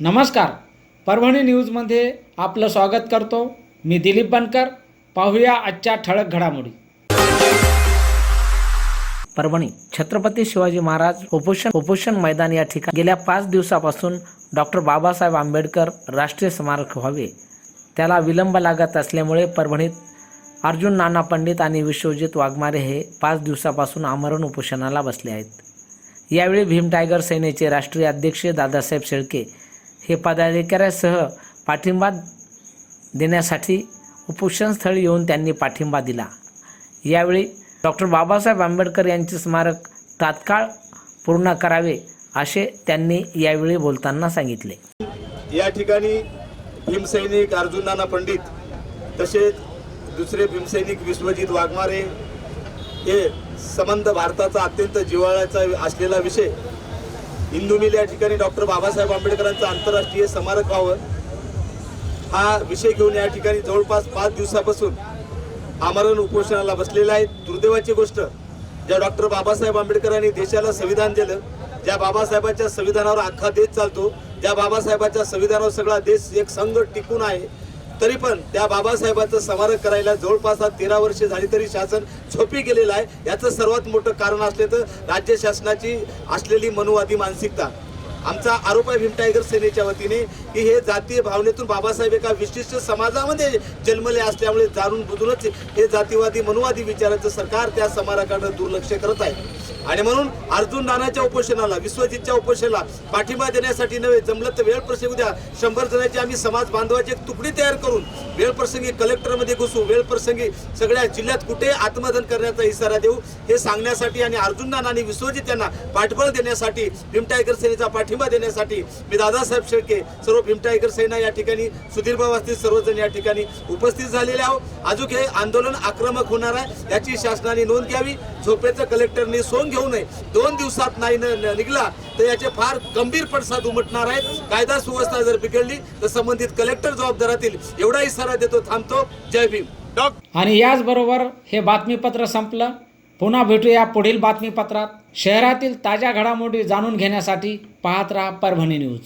नमस्कार. परभणी न्यूजमध्ये आपलं स्वागत करतो. मी दिलीप बनकर. पाहूया आजच्या ठळक घडामोडी. परभणी छत्रपती शिवाजी महाराज उपोषण उपोषण मैदान या ठिकाणी गेल्या पाच दिवसापासून डॉक्टर बाबासाहेब आंबेडकर राष्ट्रीय स्मारक व्हावे. त्याला विलंब लागत असल्यामुळे परभणीत अर्जुन नाना पंडित आणि विश्वजित वाघमारे हे पाच दिवसापासून आमरण उपोषणाला बसले आहेत. यावेळी भीम टायगर सेनेचे राष्ट्रीय अध्यक्ष दादासाहेब शेळके हे पदाधिकाऱ्यासह पाठिंबा देण्यासाठी उपोषणस्थळी येऊन त्यांनी पाठिंबा दिला. यावेळी डॉक्टर बाबासाहेब आंबेडकर यांचे स्मारक तात्काळ पूर्ण करावे असे त्यांनी यावेळी बोलताना सांगितले. या ठिकाणी भीमसैनिक अर्जुन नाना पंडित तसेच दुसरे भीमसैनिक विश्वजित वाघमारे हे संबंध भारताचा अत्यंत जिव्हाळ्याचा असलेला विषय हिंदू मिल या ठिकाणी डॉक्टर बाबासाहेब आंबेडकरांचं आंतरराष्ट्रीय स्मारक व्हावं. हा विषय घेऊन या ठिकाणी जवळपास पाच दिवसापासून आमरण उपोषणाला बसलेला आहे दुर्दैवाची गोष्ट ज्या डॉक्टर बाबासाहेब आंबेडकरांनी देशाला संविधान दिलं ज्या बाबासाहेबांच्या संविधानावर अख्खा देश चालतो ज्या बाबासाहेबांच्या संविधानावर सगळा देश एक संघ टिकून आहे तरी पण त्या बाबासाहेबांचं स्मारक करायला जवळपास आज तेरा वर्षे झाली तरी शासन झोपी गेलेलं आहे. याचं सर्वात मोठं कारण असले तर राज्य शासनाची असलेली मनुवादी मानसिकता. आमचा आरोप आहे भीम टायगर सेनेच्या वतीने की हे जातीय भावनेतून बाबासाहेब एका विशिष्ट समाजामध्ये जन्मले असल्यामुळे जाणून बुजूनच हे जातीवादी मनुवादी विचारांचं सरकार त्या स्मारकाकडे दुर्लक्ष करत आहे. आणि म्हणून अर्जुन नानाच्या उपोषणाला विश्वजितच्या उपोषणाला पाठिंबा देण्यासाठी नव्हे जमलं तर वेळ प्रसंगी उद्या शंभर जणांची आम्ही समाज बांधवाची एक तुकडी तयार करून वेळ प्रसंगी कलेक्टरमध्ये घुसू वेळ प्रसंगी सगळ्या जिल्ह्यात कुठे आत्मदन करण्याचा इशारा देऊ हे सांगण्यासाठी आणि अर्जुन नाना आणि विश्वजित यांना पाठबळ देण्यासाठी भीम टायगर सेनेचा पाठिंबा देण्यासाठी मी दादासाहेब शेळके सर्व भीम टायगर सेना या ठिकाणी सुधीरभाऊ असतील सर्वजण या ठिकाणी उपस्थित झालेले आहोत. अजून हे आंदोलन आक्रमक होणार आहे याची शासनाने नोंद घ्यावी. झोपेचं कलेक्टरने सोंग घेऊ नये. दोन दिवसात नाही निघला तर याचे फार गंभीर पडसाद उमटणार आहेत. कायदा सुव्यवस्था जर बिघडली तर संबंधित कलेक्टर जबाबदारातील एवढा इशारा देतो थांबतो. जय भीम. आणि याचबरोबर हे बातमीपत्र संपलं. पुन्हा भेटूया पुढील बातमीपत्रात. शहरातील ताज्या घडामोडी जाणून घेण्यासाठी पाहत राहा परभणी न्यूज.